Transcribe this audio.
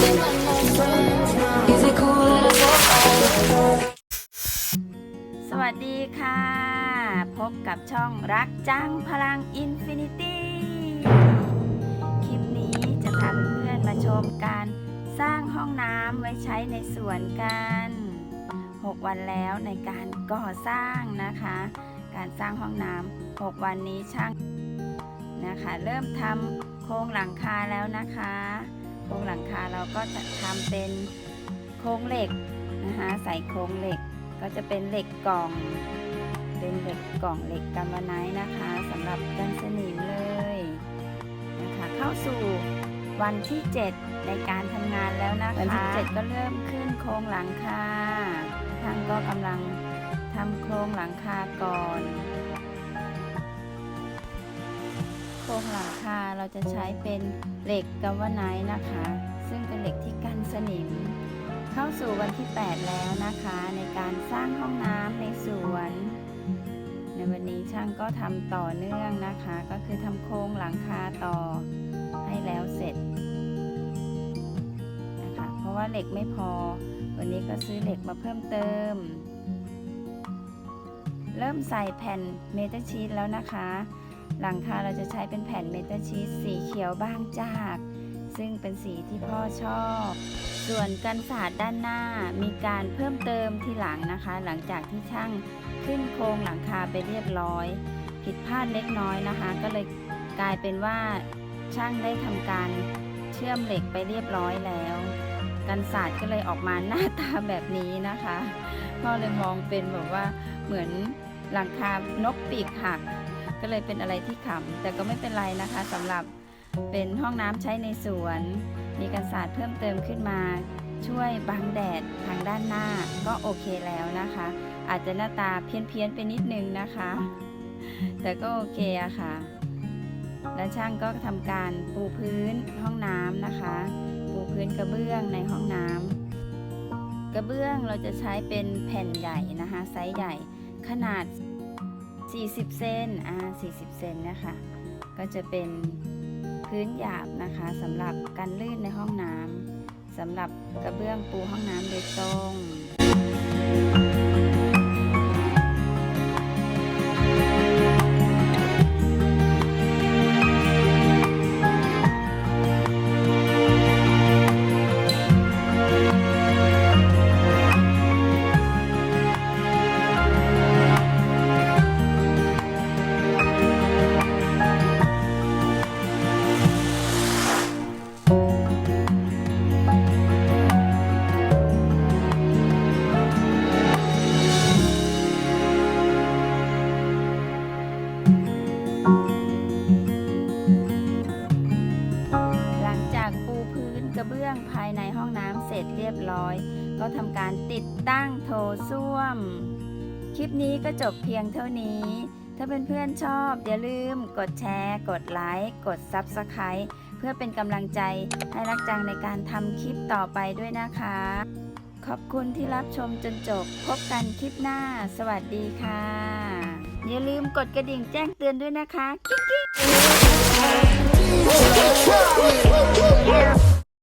สวัสดีค่ะ พบกับช่องรักจังพลังอินฟินิตี้คลิปนี้จะพาเพื่อนๆมาชมการสร้างห้องน้ำไว้ใช้ในสวนกัน 6 วันแล้วในการก่อสร้างนะคะ การสร้างห้องน้ำ6 วันนี้ช่างนะคะ เริ่มทำโครงหลังคาแล้วนะคะ ครงหลังคาเราก็จะทำเป็นโครงเหล็กนะคะใส่โครงเหล็กก็จะเป็นเหล็กกล่อง เป็นเหล็กกล่องเหล็กกันวาไนท์นะคะสำหรับกันสนิมเลยนะคะเข้าสู่วันที่ 7 ในการทำงานแล้วนะคะวันที่ 7 ก็เริ่มขึ้นโครงหลังคาทางก็กำลังทำโครงหลังคาก่อน ครงหลังคาเราจะใช้เป็นเหล็กกัมวาไนท์นะคะ ซึ่งเป็นเหล็กที่กันสนิม เข้าสู่วันที่ 8 แล้วนะคะ ในการสร้างห้องน้ำในสวน ในวันนี้ช่างก็ทำต่อเนื่องนะคะ ก็คือทำโครงหลังคาต่อให้แล้วเสร็จนะคะเพราะว่าเหล็กไม่พอ วันนี้ก็ซื้อเหล็กมาเพิ่มเติม เริ่มใส่แผ่นเมทัลชีตแล้วนะคะ หลังคาเราจะใช้เป็นแผ่นเมทัลชีตสีเขียวบางจาก ซึ่งเป็นสีที่พ่อชอบ ส่วนกันศาสตร์ด้านหน้ามีการเพิ่มเติมที่หลังนะคะ หลังจากที่ช่างขึ้นโครงหลังคาไปเรียบร้อย ผิดพลาดเล็กน้อยนะคะ ก็เลยกลายเป็นว่าช่างได้ทำการเชื่อมเหล็กไปเรียบร้อยแล้ว กันศาสตร์ก็เลยออกมาหน้าตาแบบนี้นะคะพ่อเลยมองเป็นแบบว่าเหมือนหลังคานกปีกหัก ก็เลยเป็นอะไรที่ขำแต่ก็ไม่เป็นไรนะคะสำหรับเป็นห้องน้ำใช้ในสวน มีกันศาสตร์เพิ่มเติมขึ้นมา ช่วยบังแดดทางด้านหน้าก็โอเคแล้วนะคะ อาจจะหน้าตาเพี้ยนๆไปนิดนึงนะคะ แต่ก็โอเคอะค่ะ และช่างก็ทำการปูพื้นห้องน้ำนะคะ ปูพื้นกระเบื้องในห้องน้ำกระเบื้องเราจะใช้เป็นแผ่นใหญ่นะคะไซส์ใหญ่ขนาด 40 เซนอ่า40 เซนนะคะ ก็จะเป็นพื้นหยาบนะคะสำหรับการลื่นในห้องน้ำสำหรับกระเบื้องปูห้องน้ำโดยตรง ร็จเรียบร้อย ก็ทำการติดตั้งโถส้วม คลิปนี้ก็จบเพียงเท่านี้ ถ้าเเพื่อนๆชอบ อย่าลืมกดแชร์ กดไลค์กด Subscribe เพื่อเป็นกำลังใจให้รักจังในการทำคลิปต่อไปด้วยนะคะ ขอบคุณที่รับชมจนจบ พบกันคลิปหน้า สวัสดีค่ะ อย่าลืมกดกระดิ่งแจ้งเตือนด้วยนะคะ กิ๊กกิ๊ก